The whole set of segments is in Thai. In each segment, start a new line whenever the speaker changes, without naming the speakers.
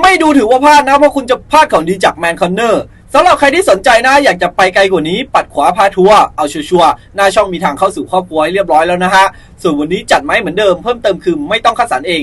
ไม่ดูถือว่าพลาดนะเพราะคุณจะพลาดของดีจากแมนคอนเนอร์สำหรับใครที่สนใจนะ อยากจะไปไกลกว่านี้ ปัดขวาพาทัวร์เอาชัวร์ๆหน้าช่องมีทางเข้าสู่ครอบครัวให้เรียบร้อยแล้วนะฮะ ส่วนวันนี้จัดไหมเหมือนเดิมเพิ่มเติมคือไม่ต้องคัดสรรเอง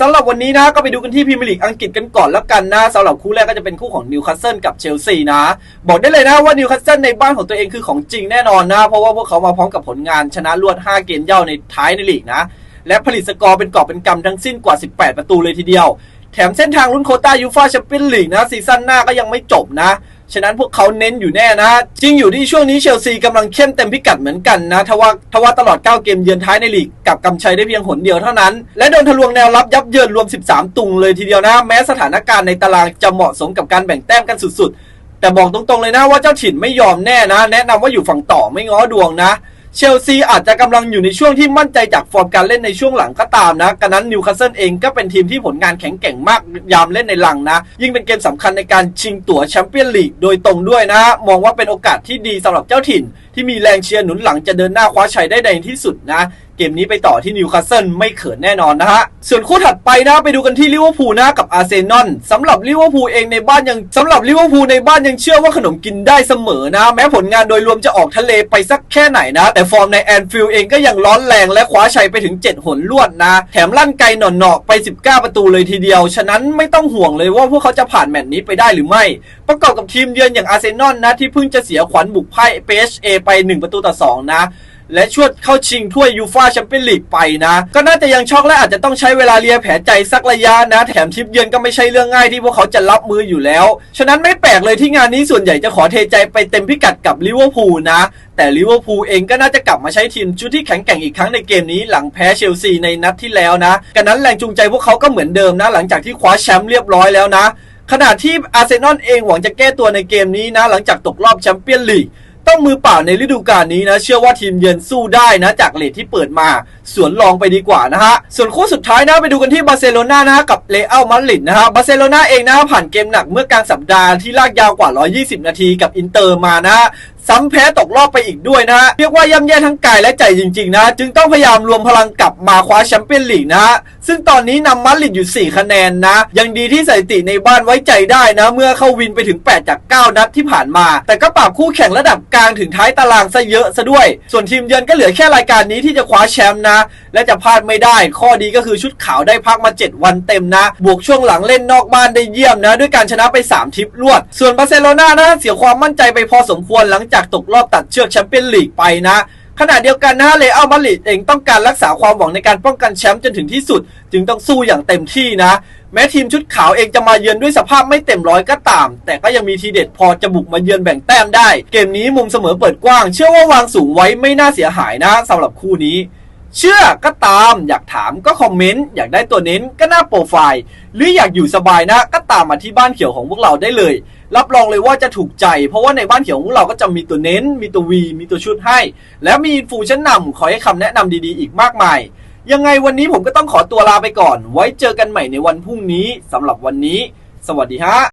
สำหรับวันนี้นะก็ไปดูกันที่พรีเมียร์ลีกอังกฤษกันก่อนแล้วกันนะสำหรับคู่แรกก็จะเป็นคู่ของนิวคาสเซิลกับเชลซีนะ บอกได้เลยนะว่านิวคาสเซิลในบ้านของตัวเองคือของจริงแน่นอนนะ เพราะว่าพวกเขามาพร้อมกับผลงานชนะรวด 5 เกมเย่าในท้ายในลีกนะและผลิตสกอร์เป็นกอบเป็นกำทั้งสิ้นกว่า 18 ประตูเลยทีเดียว แถมเส้นทางรุ่นโคต้ายูฟาแชมเปี้ยนลีกนะซีซั่นหน้าก็ยังไม่จบนะ ฉะนั้นพวกเขาเน้นอยู่แน่นะ จริงอยู่ที่ช่วงนี้เชลซีกำลังเข้มเต็มพิกัดเหมือนกันนะทว่าทว่าตลอด 9 เกมเยือนท้ายในลีกกับกำชัยได้เพียงหนเดียวเท่านั้น และโดนทะลวงแนวรับยับเยินรวม 13 ตุงเลยทีเดียวนะ แม้สถานการณ์ในตารางจะเหมาะสมกับการแบ่งแต้มกันสุดๆ แต่บอกตรงๆเลยนะว่าเจ้าถิ่นไม่ยอมแน่นะ แนะนำว่าอยู่ฝั่งต่อไม่ง้อดวงนะ เชลซีอาจจะกำลังอยู่ในช่วงที่มั่นใจจากฟอร์มการเล่นในช่วงหลังก็ตามนะกันนั้นนิวคาสเซิลเองก็เป็นทีมที่ผลงานแข็งแกร่งมากยามเล่นในหลังนะ ยิ่งเป็นเกมสำคัญในการชิงตั๋วแชมเปี้ยนลีกโดยตรงด้วยนะ มองว่าเป็นโอกาสที่ดีสำหรับเจ้าถิ่นที่มีแรงเชียร์หนุนหลังจะเดินหน้าคว้าชัยได้ในที่สุดนะ เกมนี้ไปต่อที่นิวคาสเซิลไม่เขินแน่นอนนะฮะ ส่วนคู่ถัดไปนะไปดูกันที่ลิเวอร์พูลนะกับอาร์เซนอลสำหรับลิเวอร์พูลเองในบ้านยังสำหรับลิเวอร์พูลในบ้านยังเชื่อว่าขนมกินได้เสมอนะ แม้ผลงานโดยรวมจะออกทะเลไปสักแค่ไหนนะ แต่ฟอร์มในแอนฟิลด์เองก็ยังร้อนแรงและคว้าชัยไปถึง 7 หนรวดนะ แถมลั่นไกลหน่อๆไป 19 ประตูเลยทีเดียว ฉะนั้นไม่ต้องห่วงเลยว่าพวกเขาจะผ่านแมตช์นี้ไปได้หรือไม่ ประกอบกับทีมเยือนอย่างอาร์เซนอลนะ ที่เพิ่งจะเสียขวัญบุกไพ่ายเปเอไป 1 ประตูต่อ 2 นะ และชวดเข้าชิงถ้วยยูฟาแชมเปี้ยนลีกไปนะ ก็น่าจะยังช็อกและอาจจะต้องใช้เวลาเลียแผลใจสักระยะนะ แถมทิปเยือนก็ไม่ใช่เรื่องง่ายที่พวกเขาจะรับมืออยู่แล้ว ฉะนั้นไม่แปลกเลยที่งานนี้ส่วนใหญ่จะขอเทใจไปเต็มพิกัดกับลิเวอร์พูลนะแต่ลิเวอร์พูลเองก็น่าจะกลับมาใช้ทีมชุดที่แข็งแกร่งอีกครั้งในเกมนี้หลังแพ้เชลซีในนัดที่แล้วนะกันนั้นแรงจูงใจพวกเขาก็เหมือนเดิมนะ หลังจากที่คว้าแชมป์เรียบร้อยแล้วนะ ขณะที่อาร์เซนอลเองหวังจะแก้ตัวในเกมนี้นะ หลังจากตกรอบแชมเปี้ยนลีกต้องมือเปล่าในฤดูกาลนี้นะ เชื่อว่าทีมเยือนสู้ได้นะ จากเลทที่เปิดมา สวนลองไปดีกว่านะฮะ ส่วนคู่สุดท้ายนะไปดูกันที่บาร์เซโลนานะฮะกับเลอัลมาดริดนะฮะบาร์เซโลนาเองนะผ่านเกมหนักเมื่อกลางสัปดาห์ที่ลากยาวกว่า 120 นาทีกับอินเตอร์มานะซ้ำแพ้ตกรอบไปอีกด้วยนะฮะเรียกว่าย่ำแย่ทั้งกายและใจจริงๆนะ จึงต้องพยายามรวมพลังกลับมาคว้าแชมเปี้ยนลีกนะฮะซึ่งตอนนี้นำมาดริดอยู่ 4 คะแนนนะ ยังดีที่สถิติในบ้านไว้ใจได้นะ เมื่อเข้าวินไปถึง 8 จาก 9 นัดที่ผ่านมา แต่ก็ปราบคู่แข่งระดับกลางถึงท้ายตารางซะเยอะซะด้วย ส่วนทีมเยือนก็เหลือแค่รายการนี้ที่จะคว้าแชมป์นะ และจะพลาดไม่ได้ ข้อดีก็คือชุดขาวได้พักมา 7 วันเต็มนะ บวกช่วงหลังเล่นนอกบ้านได้เยี่ยมนะ ด้วยการชนะไป 3 ทิปรวด ส่วนบาร์เซโลนานะเสียความมั่นใจไปพอสมควรหลังจากตกรอบตัดเชือกแชมเปี้ยนลีกไปนะขณะเดียวกันนะฮะเลอัลมาดริดเองต้องการรักษาความหวังในการป้องกันแชมป์จนถึงที่สุด จึงต้องสู้อย่างเต็มที่นะ แม้ทีมชุดขาวเองจะมาเยือนด้วยสภาพไม่เต็มร้อยก็ตาม แต่ก็ยังมีทีเด็ดพอจะบุกมาเยือนแบ่งแต้มได้ เกมนี้มุมเสมอเปิดกว้าง เชื่อว่าวางสูงไว้ไม่น่าเสียหายนะสำหรับคู่นี้ เชื่อก็ตาม อยากถามก็คอมเมนต์ อยากได้ตัวเน้นก็หน้าโปรไฟล์ หรืออยากอยู่สบายนะ ก็ตามมาที่บ้านเขียวของพวกเราได้เลย รับรองเลยว่าจะถูกใจ เพราะว่าในบ้านเขียวของพวกเราก็จะมีตัวเน้น มีตัววีมีตัวชุดให้ แล้วมีฟูชั้นนำขอให้คำแนะนำดีๆ อีกมากมาย ยังไงวันนี้ผมก็ต้องขอตัวลาไปก่อน ไว้เจอกันใหม่ในวันพรุ่งนี้สำหรับวันนี้ สวัสดีฮะ